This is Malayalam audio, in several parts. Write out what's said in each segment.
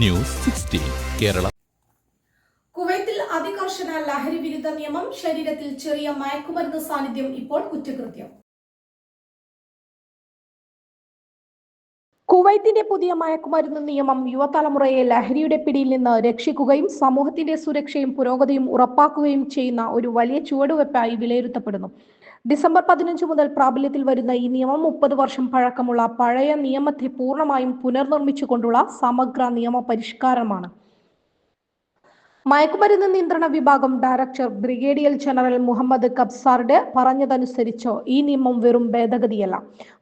News sixteen Kerala. കുവൈത്തിൽ അതികർശന ലഹരി വിരുദ്ധ നിയമം ശരീരത്തിൽ ചെറിയ മയക്കുമരുന്ന് സാന്നിധ്യം ഇപ്പോൾ കുറ്റകൃത്യം. കുവൈത്തിന്റെ പുതിയ മയക്കുമരുന്ന് നിയമം യുവതലമുറയെ ലഹരിയുടെ പിടിയിൽ നിന്ന് രക്ഷിക്കുകയും സമൂഹത്തിന്റെ സുരക്ഷയും പുരോഗതിയും ഉറപ്പാക്കുകയും ചെയ്യുന്ന ഒരു വലിയ ചുവടുവെപ്പായി വിലയിരുത്തപ്പെടുന്നു. ഡിസംബർ പതിനഞ്ച് മുതൽ പ്രാബല്യത്തിൽ വരുന്ന ഈ നിയമം മുപ്പത് വർഷം പഴക്കമുള്ള പഴയ നിയമത്തെ പൂർണമായും പുനർനിർമ്മിച്ചുകൊണ്ടുള്ള സമഗ്ര നിയമ പരിഷ്കാരമാണ്. മയക്കുമരുന്ന് നിയന്ത്രണ വിഭാഗം ഡയറക്ടർ ബ്രിഗേഡിയർ ജനറൽ മുഹമ്മദ് കബ്സാറുടെ പറഞ്ഞതനുസരിച്ചോ ഈ നിയമം വെറും ഭേദഗതിയല്ല.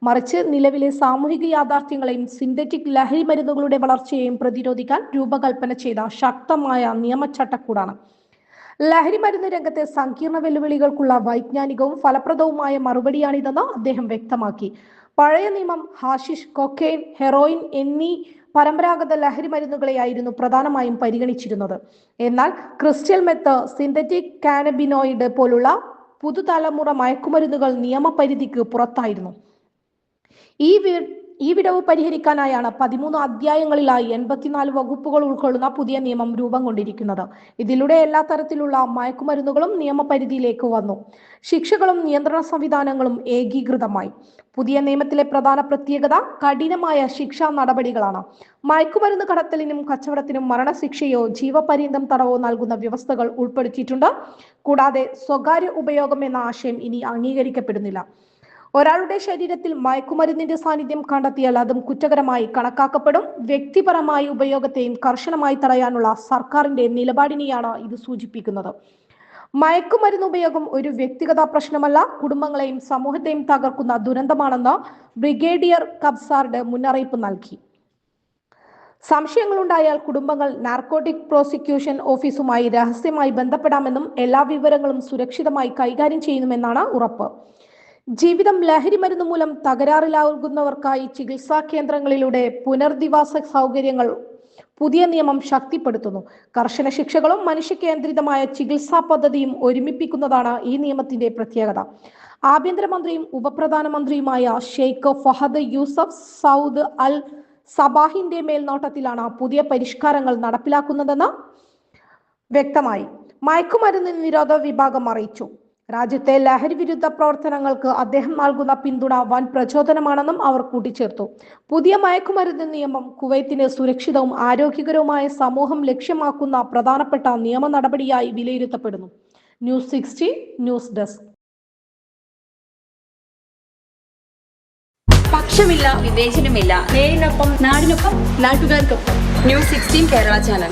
മറിച്ച് നിലവിലെ സാമൂഹിക യാഥാർത്ഥ്യങ്ങളെയും സിന്തറ്റിക് ലഹരി മരുന്നുകളുടെ വളർച്ചയെയും പ്രതിരോധിക്കാൻ രൂപകൽപ്പന ചെയ്ത ശക്തമായ നിയമചട്ടക്കൂടാണ് ലഹരി മരുന്ന് രംഗത്തെ സങ്കീർണ വെല്ലുവിളികൾക്കുള്ള വൈജ്ഞാനികവും ഫലപ്രദവുമായ മറുപടിയാണിതെന്ന് അദ്ദേഹം വ്യക്തമാക്കി. പഴയ നിയമം ഹാഷിഷ് കൊക്കെയിൻ ഹെറോയിൻ എന്നീ പരമ്പരാഗത ലഹരി മരുന്നുകളെയായിരുന്നു പ്രധാനമായും പരിഗണിച്ചിരുന്നത്. എന്നാൽ ക്രിസ്റ്റൽ മെത്ത് സിന്തറ്റിക് കാനബിനോയിഡ് പോലുള്ള പുതുതലമുറ മയക്കുമരുന്നുകൾ നിയമപരിധിക്ക് പുറത്തായിരുന്നു. ഈ ഈ വിടവ് പരിഹരിക്കാനായാണ് പതിമൂന്ന് അധ്യായങ്ങളിലായി എൺപത്തിനാല് വകുപ്പുകൾ ഉൾക്കൊള്ളുന്ന പുതിയ നിയമം രൂപം കൊണ്ടിരിക്കുന്നത്. ഇതിലൂടെ എല്ലാ തരത്തിലുള്ള മയക്കുമരുന്നുകളും നിയമപരിധിയിലേക്ക് വന്നു. ശിക്ഷകളും നിയന്ത്രണ സംവിധാനങ്ങളും ഏകീകൃതമായി. പുതിയ നിയമത്തിലെ പ്രധാന പ്രത്യേകത കഠിനമായ ശിക്ഷാ നടപടികളാണ്. മയക്കുമരുന്ന് കടത്തലിനും കച്ചവടത്തിനും മരണശിക്ഷയോ ജീവപര്യന്തം തടവോ നൽകുന്ന വ്യവസ്ഥകൾ ഉൾപ്പെടുത്തിയിട്ടുണ്ട്. കൂടാതെ സ്വകാര്യ ഉപയോഗം എന്ന ആശയം ഇനി അംഗീകരിക്കപ്പെടുന്നില്ല. ഒരാളുടെ ശരീരത്തിൽ മയക്കുമരുന്നിന്റെ സാന്നിധ്യം കണ്ടെത്തിയാൽ അതും കുറ്റകരമായി കണക്കാക്കപ്പെടും. വ്യക്തിപരമായ ഉപയോഗത്തെയും കർശനമായി തടയാനുള്ള സർക്കാരിന്റെ നിലപാടിനെയാണ് ഇത് സൂചിപ്പിക്കുന്നത്. മയക്കുമരുന്ന് ഉപയോഗം ഒരു വ്യക്തിഗത പ്രശ്നമല്ല കുടുംബങ്ങളെയും സമൂഹത്തെയും തകർക്കുന്ന ദുരന്തമാണെന്ന് ബ്രിഗേഡിയർ കബ്സാർഡ് മുന്നറിയിപ്പ് നൽകി. സംശയങ്ങളുണ്ടായാൽ കുടുംബങ്ങൾ നാർക്കോട്ടിക് പ്രോസിക്യൂഷൻ ഓഫീസുമായി രഹസ്യമായി ബന്ധപ്പെടാമെന്നും എല്ലാ വിവരങ്ങളും സുരക്ഷിതമായി കൈകാര്യം ചെയ്യുമെന്നാണ് ഉറപ്പ്. ജീവിതം ലഹരി മരുന്ന് മൂലം തകരാറിലാകുന്നവർക്കായി ചികിത്സാ കേന്ദ്രങ്ങളിലൂടെ പുനർധിവാസ സൗകര്യങ്ങൾ പുതിയ നിയമം ശക്തിപ്പെടുത്തുന്നു. കർശന ശിക്ഷകളും മനുഷ്യകേന്ദ്രിതമായ ചികിത്സാ പദ്ധതിയും ഒരുമിപ്പിക്കുന്നതാണ് ഈ നിയമത്തിന്റെ പ്രത്യേകത. ആഭ്യന്തരമന്ത്രിയും ഉപപ്രധാനമന്ത്രിയുമായ Sheikh Fahad Yousef Saud Al സബാഹിന്റെ മേൽനോട്ടത്തിലാണ് പുതിയ പരിഷ്കാരങ്ങൾ നടപ്പിലാക്കുന്നതെന്ന് വ്യക്തമായി. മയക്കുമരുന്ന് നിരോധ വിഭാഗം അറിയിച്ചു. രാജ്യത്തെ ലഹരി വിരുദ്ധ പ്രവർത്തനങ്ങൾക്ക് അദ്ദേഹം നൽകുന്ന പിന്തുണ വൻ പ്രചോദനമാണെന്നും അവർ കൂട്ടിച്ചേർത്തു. പുതിയ മയക്കുമരുന്ന് നിയമം കുവൈത്തിന് സുരക്ഷിതവും ആരോഗ്യകരവുമായ സമൂഹം ലക്ഷ്യമാക്കുന്ന പ്രധാനപ്പെട്ട നിയമ നടപടിയായി വിലയിരുത്തപ്പെടുന്നു. News sixty news desk. പക്ഷമില്ല വിവേചനമില്ല. നേരിനൊപ്പം നാടിനൊപ്പം നാട്ടുകാർക്കൊപ്പം. News sixteen Kerala channel.